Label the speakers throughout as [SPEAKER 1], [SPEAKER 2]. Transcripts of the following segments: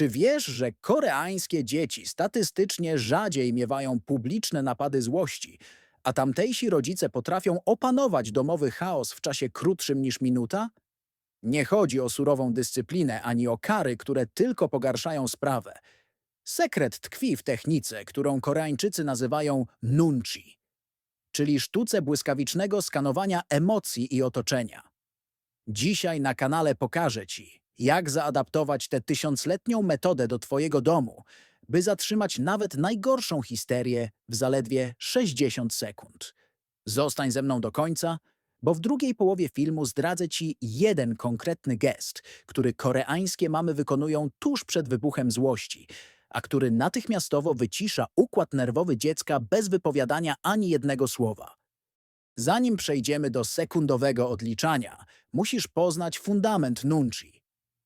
[SPEAKER 1] Czy wiesz, że koreańskie dzieci statystycznie rzadziej miewają publiczne napady złości, a tamtejsi rodzice potrafią opanować domowy chaos w czasie krótszym niż minuta? Nie chodzi o surową dyscyplinę ani o kary, które tylko pogarszają sprawę. Sekret tkwi w technice, którą Koreańczycy nazywają nunchi, czyli sztuce błyskawicznego skanowania emocji i otoczenia. Dzisiaj na kanale pokażę Ci, jak zaadaptować tę tysiącletnią metodę do Twojego domu, by zatrzymać nawet najgorszą histerię w zaledwie 60 sekund. Zostań ze mną do końca, bo w drugiej połowie filmu zdradzę Ci jeden konkretny gest, który koreańskie mamy wykonują tuż przed wybuchem złości, a który natychmiastowo wycisza układ nerwowy dziecka bez wypowiadania ani jednego słowa. Zanim przejdziemy do sekundowego odliczania, musisz poznać fundament nunchi.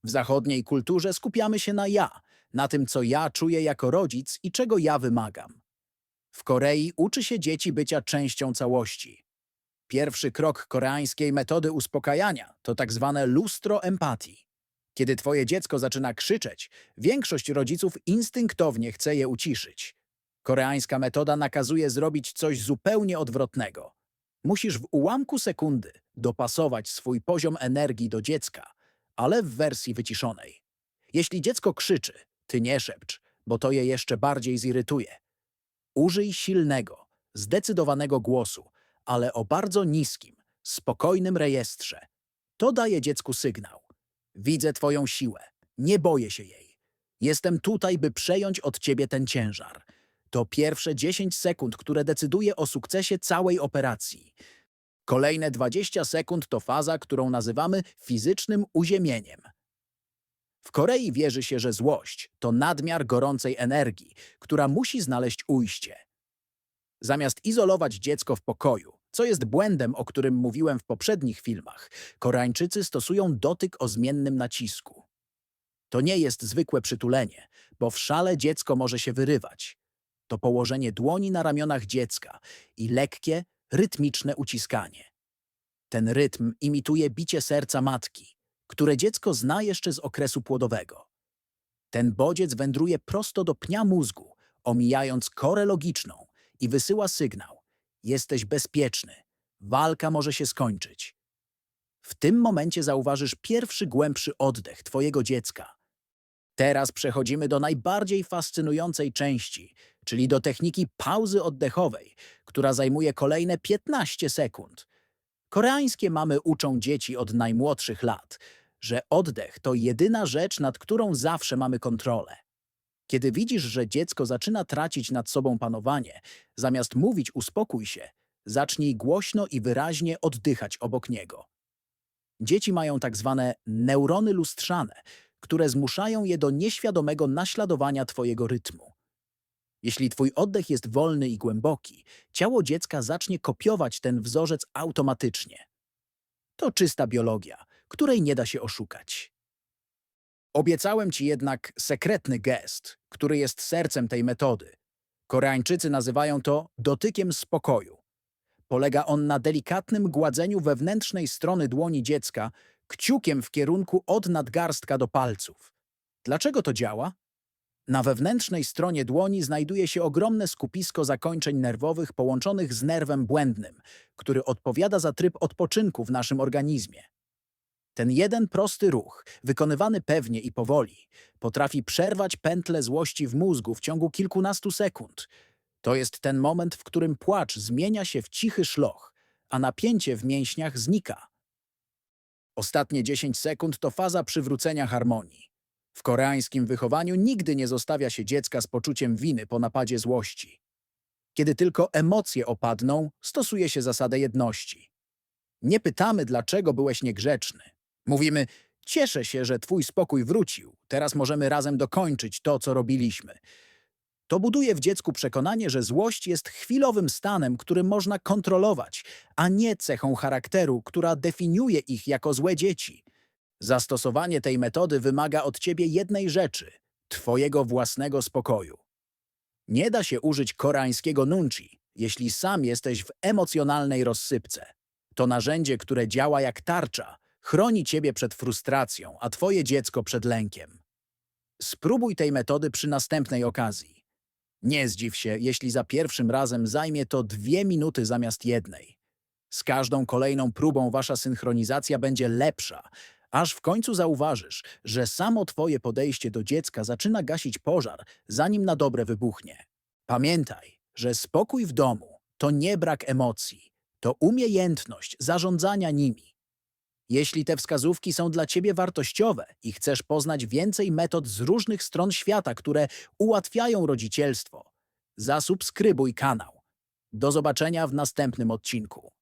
[SPEAKER 1] W zachodniej kulturze skupiamy się na ja, na tym, co ja czuję jako rodzic i czego ja wymagam. W Korei uczy się dzieci bycia częścią całości. Pierwszy krok koreańskiej metody uspokajania to tak zwane lustro empatii. Kiedy twoje dziecko zaczyna krzyczeć, większość rodziców instynktownie chce je uciszyć. Koreańska metoda nakazuje zrobić coś zupełnie odwrotnego. Musisz w ułamku sekundy dopasować swój poziom energii do dziecka, ale w wersji wyciszonej. Jeśli dziecko krzyczy, ty nie szepcz, bo to je jeszcze bardziej zirytuje. Użyj silnego, zdecydowanego głosu, ale o bardzo niskim, spokojnym rejestrze. To daje dziecku sygnał. Widzę twoją siłę, nie boję się jej. Jestem tutaj, by przejąć od ciebie ten ciężar. To pierwsze 10 sekund, które decyduje o sukcesie całej operacji. Kolejne 20 sekund to faza, którą nazywamy fizycznym uziemieniem. W Korei wierzy się, że złość to nadmiar gorącej energii, która musi znaleźć ujście. Zamiast izolować dziecko w pokoju, co jest błędem, o którym mówiłem w poprzednich filmach, Koreańczycy stosują dotyk o zmiennym nacisku. To nie jest zwykłe przytulenie, bo w szale dziecko może się wyrywać. To położenie dłoni na ramionach dziecka i lekkie, rytmiczne uciskanie. Ten rytm imituje bicie serca matki, które dziecko zna jeszcze z okresu płodowego. Ten bodziec wędruje prosto do pnia mózgu, omijając korę logiczną i wysyła sygnał: jesteś bezpieczny, walka może się skończyć. W tym momencie zauważysz pierwszy głębszy oddech twojego dziecka. Teraz przechodzimy do najbardziej fascynującej części, czyli do techniki pauzy oddechowej, która zajmuje kolejne 15 sekund. Koreańskie mamy uczą dzieci od najmłodszych lat, że oddech to jedyna rzecz, nad którą zawsze mamy kontrolę. Kiedy widzisz, że dziecko zaczyna tracić nad sobą panowanie, zamiast mówić uspokój się, zacznij głośno i wyraźnie oddychać obok niego. Dzieci mają tak zwane neurony lustrzane, które zmuszają je do nieświadomego naśladowania twojego rytmu. Jeśli twój oddech jest wolny i głęboki, ciało dziecka zacznie kopiować ten wzorzec automatycznie. To czysta biologia, której nie da się oszukać. Obiecałem ci jednak sekretny gest, który jest sercem tej metody. Koreańczycy nazywają to dotykiem spokoju. Polega on na delikatnym gładzeniu wewnętrznej strony dłoni dziecka kciukiem w kierunku od nadgarstka do palców. Dlaczego to działa? Na wewnętrznej stronie dłoni znajduje się ogromne skupisko zakończeń nerwowych połączonych z nerwem błędnym, który odpowiada za tryb odpoczynku w naszym organizmie. Ten jeden prosty ruch, wykonywany pewnie i powoli, potrafi przerwać pętlę złości w mózgu w ciągu kilkunastu sekund. To jest ten moment, w którym płacz zmienia się w cichy szloch, a napięcie w mięśniach znika. Ostatnie 10 sekund to faza przywrócenia harmonii. W koreańskim wychowaniu nigdy nie zostawia się dziecka z poczuciem winy po napadzie złości. Kiedy tylko emocje opadną, stosuje się zasadę jedności. Nie pytamy, dlaczego byłeś niegrzeczny. Mówimy, cieszę się, że twój spokój wrócił, teraz możemy razem dokończyć to, co robiliśmy. To buduje w dziecku przekonanie, że złość jest chwilowym stanem, który można kontrolować, a nie cechą charakteru, która definiuje ich jako złe dzieci. Zastosowanie tej metody wymaga od ciebie jednej rzeczy twojego własnego spokoju. Nie da się użyć koreańskiego nunchi, jeśli sam jesteś w emocjonalnej rozsypce. To narzędzie, które działa jak tarcza, chroni ciebie przed frustracją, a twoje dziecko przed lękiem. Spróbuj tej metody przy następnej okazji. Nie zdziw się, jeśli za pierwszym razem zajmie to dwie minuty zamiast jednej. Z każdą kolejną próbą wasza synchronizacja będzie lepsza, aż w końcu zauważysz, że samo twoje podejście do dziecka zaczyna gasić pożar, zanim na dobre wybuchnie. Pamiętaj, że spokój w domu to nie brak emocji, to umiejętność zarządzania nimi. Jeśli te wskazówki są dla Ciebie wartościowe i chcesz poznać więcej metod z różnych stron świata, które ułatwiają rodzicielstwo, zasubskrybuj kanał. Do zobaczenia w następnym odcinku.